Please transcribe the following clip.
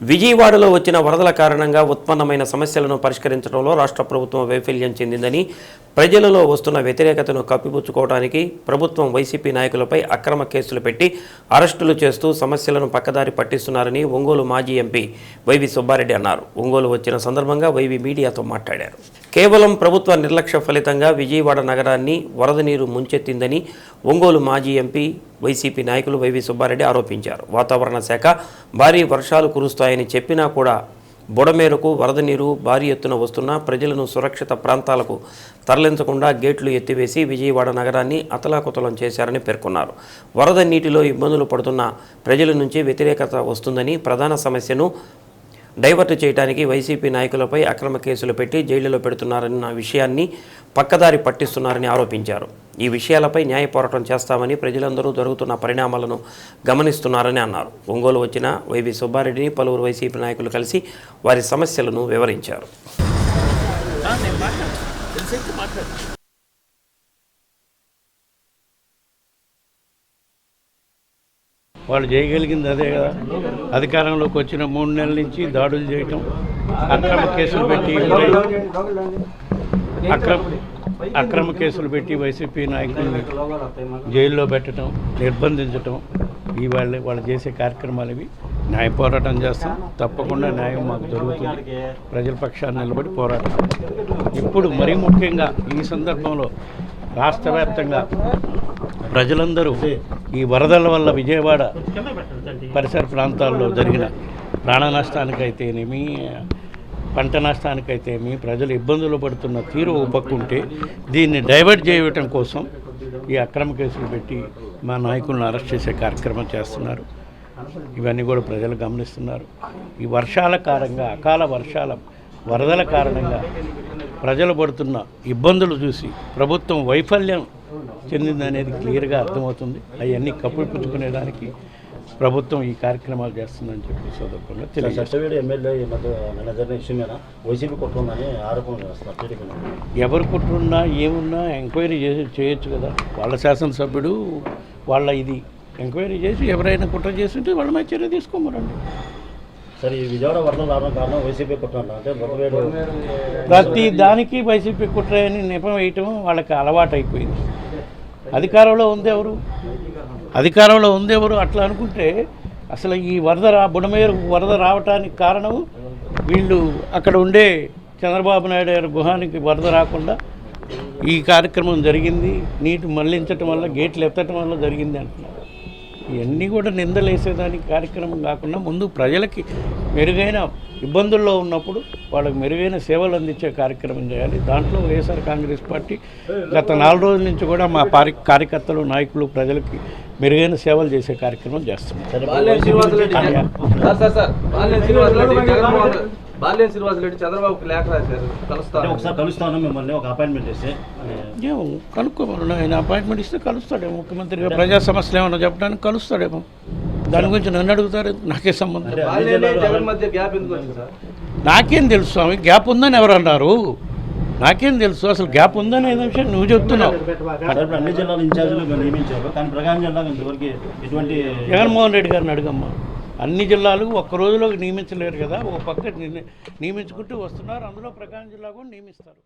విజయవాడలో వచ్చిన వరదల కారణంగా ఉత్పన్నమైన సమస్యలను పరిష్కరించడంలో రాష్ట్ర ప్రభుత్వం వైఫల్యం చెందిందని ప్రజలలో వస్తున్న వ్యతిరేకతను కప్పిపుచ్చుకోవడానికి ప్రభుత్వం వైసీపీ నాయకులపై అక్రమ కేసులు పెట్టి అరెస్టులు చేస్తూ సమస్యలను పక్కదారి పట్టిస్తున్నారని ఒంగోలు మాజీ ఎంపీ వైవి సుబ్బారెడ్డి అన్నారు. ఒంగోలు వచ్చిన సందర్భంగా వైవి మీడియాతో మాట్లాడారు. కేవలం ప్రభుత్వ నిర్లక్ష్య ఫలితంగా విజయవాడ నగరాన్ని వరద నీరు ముంచెత్తిందని ఒంగోలు మాజీ ఎంపీ వైసీపీ నాయకులు వైవి సుబ్బారెడ్డి ఆరోపించారు. వాతావరణ శాఖ భారీ వర్షాలు కురుస్తాయని చెప్పినా కూడా బుడమేరకు వరద నీరు భారీ ఎత్తున వస్తున్నా ప్రజలను సురక్షిత ప్రాంతాలకు తరలించకుండా గేట్లు ఎత్తివేసి విజయవాడ నగరాన్ని అతలాకుతలం చేశారని పేర్కొన్నారు. వరద నీటిలో ఇబ్బందులు పడుతున్న ప్రజల నుంచి వ్యతిరేకత వస్తుందని ప్రధాన సమస్యను డైవర్ట్ చేయడానికి వైసీపీ నాయకులపై అక్రమ కేసులు పెట్టి జైళ్ళలో పెడుతున్నారన్న విషయాన్ని పక్కదారి పట్టిస్తున్నారని ఆరోపించారు. ఈ విషయాలపై న్యాయ పోరాటం చేస్తామని ప్రజలందరూ జరుగుతున్న పరిణామాలను గమనిస్తున్నారని అన్నారు. ఒంగోలు వచ్చిన వైవి సుబ్బారెడ్డిని పలువురు వైసీపీ నాయకులు కలిసి వారి సమస్యలను వివరించారు. వాళ్ళు చేయగలిగింది అదే కదా. అధికారంలోకి వచ్చిన మూడు నెలల నుంచి దాడులు చేయటం అక్రమ కేసులు పెట్టి అక్రమ అక్రమ కేసులు పెట్టి వైసీపీ నాయకుల్ని జైల్లో పెట్టడం నిర్బంధించటం ఈ వాళ్ళే వాళ్ళు చేసే కార్యక్రమాలు ఇవి. న్యాయ పోరాటం చేస్తాం. తప్పకుండా న్యాయం మాకు జరుగుతుంది. ప్రజల పక్షాన్ని నిలబడి పోరాటం. ఇప్పుడు మరీ ముఖ్యంగా ఈ సందర్భంలో రాష్ట్ర వ్యాప్తంగా ప్రజలందరూ ఈ వరదల వల్ల విజయవాడ పరిసర ప్రాంతాల్లో జరిగిన ప్రాణ నష్టానికైతేనేమి పంట నష్టానికైతేమి ప్రజలు ఇబ్బందులు పడుతున్న తీరు ఒక దీన్ని డైవర్ట్ చేయటం కోసం ఈ అక్రమ కేసులు పెట్టి మా నాయకులను అరెస్ట్ చేసే కార్యక్రమం చేస్తున్నారు. ఇవన్నీ కూడా ప్రజలు గమనిస్తున్నారు. ఈ వర్షాల కారణంగా అకాల వర్షాల వరదల కారణంగా ప్రజలు పడుతున్న ఇబ్బందులు చూసి ప్రభుత్వం వైఫల్యం చెందిందనేది క్లియర్గా అర్థమవుతుంది. అవన్నీ కప్పిపుచ్చుకునేదానికి ప్రభుత్వం ఈ కార్యక్రమాలు చేస్తుందని చెప్పి సందర్భంగా తెలియజేస్తాను సత్యవేడు ఎమ్మెల్యే ఈ మధ్య నిన్న జరిగిన ఇష్యూ మీద వైసీపీ కుట్రుందని ఆరోపణలు చేస్తున్నారు. టీడీపీ నాయకులు. ఎవరు కుట్రున్నా ఏమున్నా ఎంక్వైరీ చేసి చేయొచ్చు కదా. వాళ్ళ శాసనసభ్యుడు వాళ్ళ ఇది ఎంక్వైరీ చేసి ఎవరైనా కుట్ర చేస్తుంటే వాళ్ళ మీద చర్య తీసుకోమరండి సరే ఈ విజయవాడ వరదలు రావడం కారణం వైసీపీ కుట్ర అంటే ప్రతి దానికి వైసీపీ కుట్ర అని నెపం వేయటం వాళ్ళకి అలవాటు అయిపోయింది అధికారంలో ఉంది ఎవరు అధికారంలో ఉంది ఎవరు అట్లా అనుకుంటే అసలు ఈ వరద రా బుడమేరు వరద రావటానికి కారణం వీళ్ళు అక్కడ ఉండే చంద్రబాబు నాయుడు గారి గుహానికి వరద రాకుండా ఈ కార్యక్రమం జరిగింది. నీటి మళ్ళించటం వల్ల గేట్లు ఎత్తటం వల్ల జరిగింది అంటున్నారు. ఇవన్నీ కూడా నిందలేసేదానికి కార్యక్రమం కాకుండా ముందు ప్రజలకి మెరుగైన ఇబ్బందుల్లో ఉన్నప్పుడు వాళ్ళకి మెరుగైన సేవలు అందించే కార్యక్రమం చేయాలి. దాంట్లో వైఎస్ఆర్ కాంగ్రెస్ పార్టీ గత నాలుగు రోజుల నుంచి కూడా మా పారి కార్యకర్తలు నాయకులు ప్రజలకి మెరుగైన సేవలు చేసే కార్యక్రమం చేస్తున్నాం. బాల్యం బాల్యం శ్రీనివాసరెడ్డి చంద్రబాబుకి లేఖ రాశారు కలుస్తాను. ఒకసారి కలుస్తాను మిమ్మల్ని ఒక అపాయింట్మెంట్ చేస్తే ఏమో కనుక్కోమను. ఆయన అపాయింట్మెంట్ ఇస్తే కలుస్తాడేమో ముఖ్యమంత్రిగా ప్రజా సమస్యలు ఏమన్నా చెప్పడానికి కలుస్తాడేమో. దాని గురించి నన్ను అడుగుతారు నాకే సంబంధం అంటే అన్ని బాల్యాన్ని జిల్లాలు జగన్ మధ్య గ్యాప్ ఎందుకు వచ్చింది సార్? నాకేం తెలుసు స్వామి గ్యాప్ ఉందని ఎవరు అన్నారు? నాకేం తెలుసు అసలు గ్యాప్ ఉందని ఏదో విషయం నువ్వు చెప్తున్నావు. అన్ని జిల్లాల ఇన్ఛార్జీలు నియమించారు కానీ ప్రకాశం జిల్లాకు ఇంతవరకు ఎటువంటి జగన్మోహన్ రెడ్డి గారిని అడగమ్మా. అన్ని జిల్లాలు ఒక్క రోజులో నియమించలేరు కదా ఒక పక్క నియమించుకుంటూ వస్తున్నారు అందులో ప్రకాశం జిల్లా కూడా నియమిస్తారు.